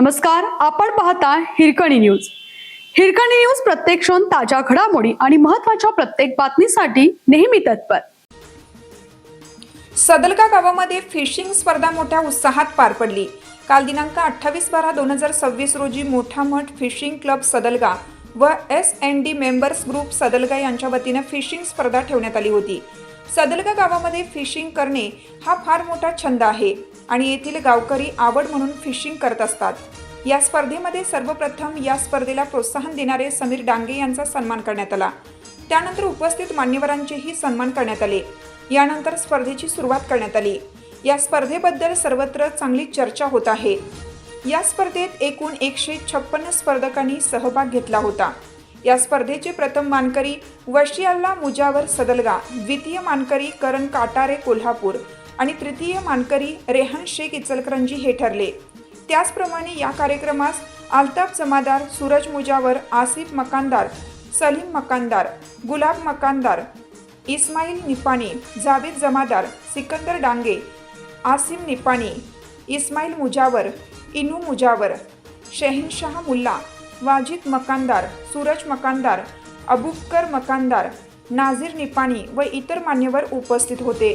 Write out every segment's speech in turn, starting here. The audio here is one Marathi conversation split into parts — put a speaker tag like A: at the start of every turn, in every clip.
A: नमस्कार आपण पाहता हिरकणी न्यूज. हिरकणी न्यूज प्रत्येक क्षण ताज्या घडामोडी आणि महत्त्वाच्या प्रत्येक बातमीसाठी नेहमी तत्पर.
B: सदलका गावामध्ये फिशिंग स्पर्धा मोठ्या उत्साहात पार पडली. काल दिनांक अठ्ठावीस बारा दोन हजार सव्वीस रोजी मोठा मठ फिशिंग क्लब सदलगा व S N D members group Sadalga यांच्या वतीनं फिशिंग स्पर्धा ठेवण्यात आली होती. सदलगा गावामध्ये फिशिंग करणे हा फार मोठा छंद आहे. आणि येथील गावकरी आवड म्हणून फिशिंग करत असतात. या स्पर्धेमध्ये सर्वप्रथम या स्पर्धेला प्रोत्साहन देणारे समीर डांगे यांचा सन्मान करण्यात आला. त्यानंतर उपस्थित मान्यवरांचेही सन्मान करण्यात आले. यानंतर स्पर्धेची सुरुवात करण्यात आली. या स्पर्धेबद्दल सर्वत्र चांगली चर्चा होत आहे. या स्पर्धेत एकूण एकशे छप्पन्न स्पर्धकांनी सहभाग घेतला होता. या स्पर्धेचे प्रथम मानकरी वशियाल्ला मुजावर सदलगा द्वितीय मानकरी करण काटारे कोल्हापूर आणि तृतीय मानकरी रेहान शेख इचलकरंजी हे ठरले. त्याचप्रमाणे या कार्यक्रमास आल्ताफ जमादार सूरज मुजावर आसिफ मकानदार सलीम मकानदार गुलाब मकानदार इस्माईल निपाणी जावेद जमादार सिकंदर डांगे आसिम निपाणी इस्माईल मुजावर इनू मुजावर शहनशाह मुल्ला वाजिद मकानदार सूरज मकानदार अबुबकर मकानदार नाझीर निपाणी व इतर मान्यवर उपस्थित होते.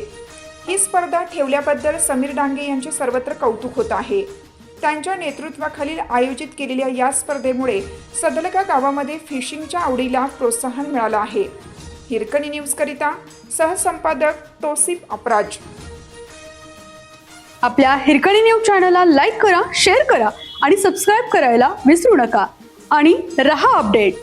B: ही स्पर्धा ठेवल्याबद्दल समीर डांगे यांचे सर्वत्र कौतुक होत आहे. त्यांच्या नेतृत्वाखालील आयोजित केलेल्या या स्पर्धेमुळे सदलगा गावामध्ये फिशिंगच्या आवडीला प्रोत्साहन मिळालं आहे. हिरकणी न्यूजकरिता सहसंपादक तोसिफ अपराज.
A: आपल्या हिरकणी न्यूज चॅनलला लाईक करा शेअर करा आणि सबस्क्राईब करायला विसरू नका. आणि रहा अपडेट.